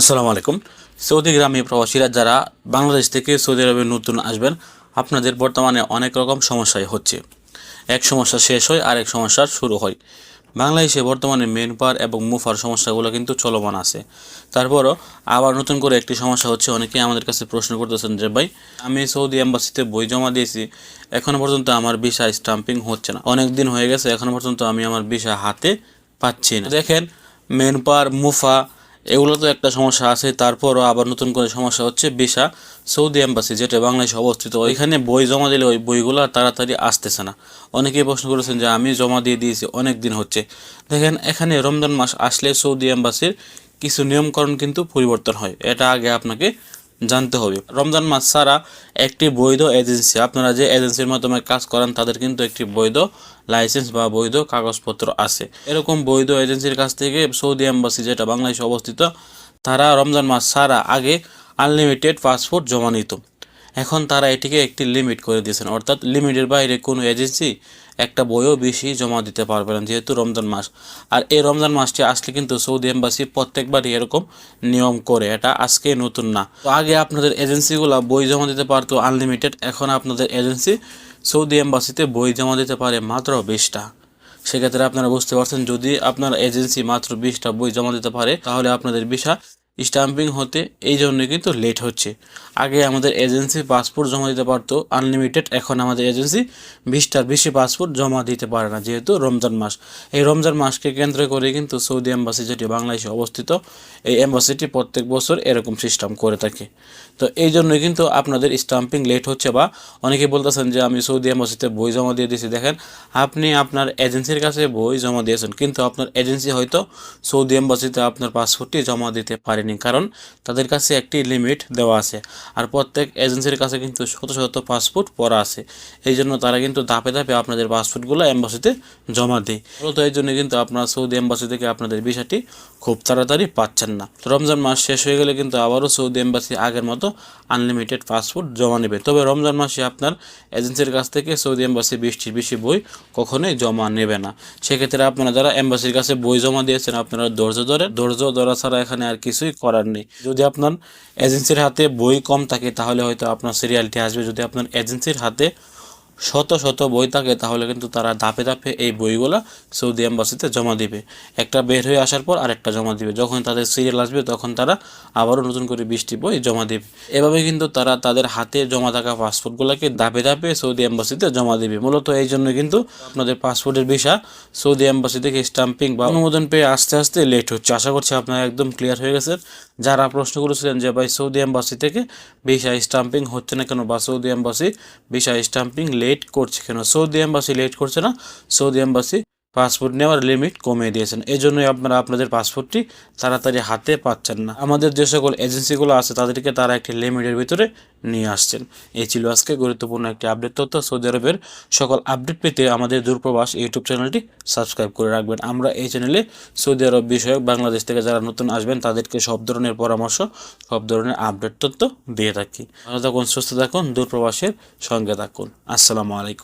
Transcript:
আসসালামু আলাইকুম। সৌদি গ্রামে প্রবাসীরা যারা বাংলাদেশ থেকে সৌদি আরবে নতুন আসবেন, আপনাদের বর্তমানে অনেক রকম সমস্যায় হচ্ছে। এক সমস্যা শেষ হয় আর এক সমস্যার শুরু হয়। বাংলাদেশে বর্তমানে মেন পার এবং মুফার সমস্যাগুলো কিন্তু চলমান আছে। তারপরও আবার নতুন করে একটি সমস্যা হচ্ছে অনেকেই আমাদের কাছে প্রশ্ন করতেছেন যে, ভাই, আমি সৌদি এম্বাসিতে বই জমা দিয়েছি এখনও পর্যন্ত আমার ভিসা স্টাম্পিং হচ্ছে না। অনেক দিন হয়ে গেছে এখনও পর্যন্ত আমি আমার ভিসা হাতে পাচ্ছি না। দেখেন মেন পার মুফা এগুলো তো একটা সমস্যা আছে তারপরও আবার নতুন করে সমস্যা হচ্ছে ভিসা, সৌদি এম্বাসি, যেটা বাংলাদেশে অবস্থিত। ওইখানে বই জমা দিলে ওই বইগুলো তাড়াতাড়ি আসতেছে না। অনেকেই প্রশ্ন করেছেন যে, আমি জমা দিয়ে দিয়েছি, অনেক দিন হচ্ছে। দেখেন, এখানে রমজান মাস আসলে সৌদি এম্বাসির কিছু নিয়মকরণ কিন্তু পরিবর্তন হয়। এটা আগে আপনাকে জানতে হবে। রমজান মাস ছাড়া একটি বৈধ এজেন্সি, আপনারা যে এজেন্সির মাধ্যমে কাজ করেন, তাদের কিন্তু একটি বৈধ লাইসেন্স বা বৈধ কাগজপত্র আছে। এরকম বৈধ এজেন্সির কাছ থেকে সৌদি এম্বাসি যেটা বাংলাদেশে অবস্থিত, তারা রমজান মাস ছাড়া আগে আনলিমিটেড পাসপোর্ট জমা নিত। এখন তারা এটিকে একটি লিমিট করে দিয়েছেন। অর্থাৎ লিমিটের বাইরে কোনো এজেন্সি একটা বইও বেশি জমা দিতে পারবে না যেহেতু রমজান মাস। আর এই রমজান মাসটি আসলে কিন্তু সৌদি এম্বাসি প্রত্যেকবারই এরকম নিয়ম করে। এটা আজকে নতুন না। তো আগে আপনাদের এজেন্সিগুলো বই জমা দিতে পারতো আনলিমিটেড এখন আপনাদের এজেন্সি সৌদি এম্বাসিতে বই জমা দিতে পারে মাত্র বিশটা। সেক্ষেত্রে আপনারা বুঝতে পারছেন, যদি আপনার এজেন্সি মাত্র বিশটা বই জমা দিতে পারে, তাহলে আপনাদের ভিসা স্টাম্পিং হতে এই জন্য কিন্তু লেট হচ্ছে। আগে আমাদের এজেন্সি পাসপোর্ট জমা দিতে পারতো আনলিমিটেড এখন আমাদের এজেন্সি বিশটার বেশি পাসপোর্ট জমা দিতে পারে না, যেহেতু রমজান মাস। এই রমজান মাসকে কেন্দ্র করে কিন্তু সৌদি এম্বাসি যেটি বাংলাদেশে অবস্থিত, এই এম্বাসিটি প্রত্যেক বছর এরকম সিস্টেম করে থাকে। তো এই জন্যই কিন্তু আপনাদের স্টাম্পিং লেট হচ্ছে বা অনেকে বলতেছেন যে আমি সৌদি এম্বাসিতে বই জমা দিয়ে দিয়েছি। দেখেন, আপনি আপনার এজেন্সির কাছে বই জমা দিয়েছেন, কিন্তু আপনার এজেন্সি হয়তো সৌদি এম্বাসিতে আপনার পাসপোর্টটি জমা দিতে পারেনি। কারণ তাদের কাছে একটি লিমিট দেওয়া আছে। আর প্রত্যেক এজেন্সির কাছে কিন্তু শত শত পাসপোর্ট পড়া আছে। এই জন্য তারা কিন্তু ধাপে ধাপে আপনাদের পাসপোর্টগুলো এম্বাসিতে জমা দেয়। মূলত এই জন্য কিন্তু আপনার সৌদি এম্বাসি থেকে আপনাদের বিষয়টি খুব তাড়াতাড়ি পাচ্ছেন না। তো রমজান মাস শেষ হয়ে গেলে কিন্তু আবারও সৌদি এম্বাসি আগের মতো আনলিমিটেড পাসপোর্ট জমা নেবে। তবে রমজান মাসে আপনার এজেন্সির কাছ থেকে সৌদি এম্বাসি বৃষ্টির বেশি বই কখনোই জমা নেবে না। সেক্ষেত্রে আপনারা যারা এম্বাসির কাছে বই জমা দিয়েছেন, আপনারা ধৈর্য ধরে ধৈর্য ধরা ছাড়া এখানে আর কিছুই করার নেই। যদি আপনার এজেন্সির হাতে বই কম থাকে, তাহলে হয়তো আপনার সিরিয়ালটি আসবে। যদি আপনার এজেন্সির হাতে শত শত বই থাকে, তাহলে কিন্তু তারা ধাপে ধাপে এই বইগুলো সৌদি এম্বাসিতে জমা দিবে। একটা বের হয়ে আসার পর আরেকটা জমা দিবে। যখন তাদের সিরিয়াল আসবে, তখন তারা আবারও নতুন করে বৃষ্টি বই জমা দিবে। এভাবে কিন্তু তারা তাদের হাতে জমা থাকা পাসপোর্টগুলোকে ধাপে ধাপে সৌদি এম্বাসিতে জমা দিবে। মূলত এই জন্য কিন্তু আপনাদের পাসপোর্টের ভিসা সৌদি এম্বাসি থেকে স্টাম্পিং বা অনুমোদন পেয়ে আস্তে আস্তে লেট হচ্ছে। আশা করছি আপনারা একদম ক্লিয়ার হয়ে গেছেন। যারা প্রশ্ন করেছিলেন যে, ভাই, সৌদি এম্বাসি থেকে ভিসা স্টাম্পিং হচ্ছে না কেন? বা, Saudi embassy visa stamping late করছে কেন? সৌদি এম্বাসি লেট করছে না? সৌদি এম্বাসি পাসপোর্ট নেওয়ার লিমিট কমিয়ে দিয়েছেন। এই জন্যই আপনারা আপনাদের পাসপোর্টটি তাড়াতাড়ি হাতে পাচ্ছেন না। আমাদের যে সকল এজেন্সিগুলো আছে, তাদেরকে তারা একটি লিমিটের ভিতরে নিয়ে আসছেন। এই ছিল আজকে গুরুত্বপূর্ণ একটি আপডেট তথ্য। সৌদি আরবের সকল আপডেট পেতে আমাদের দূরপ্রবাস ইউটিউব চ্যানেলটি সাবস্ক্রাইব করে রাখবেন। আমরা এই চ্যানেলে সৌদি আরব বিষয়ক, বাংলাদেশ থেকে যারা নতুন আসবেন, তাদেরকে সব ধরনের পরামর্শ, সব ধরনের আপডেট তথ্য দিয়ে থাকি। ভালো থাকুন, সুস্থ থাকুন, দূরপ্রবাসের সঙ্গে থাকুন। আসসালামু আলাইকুম।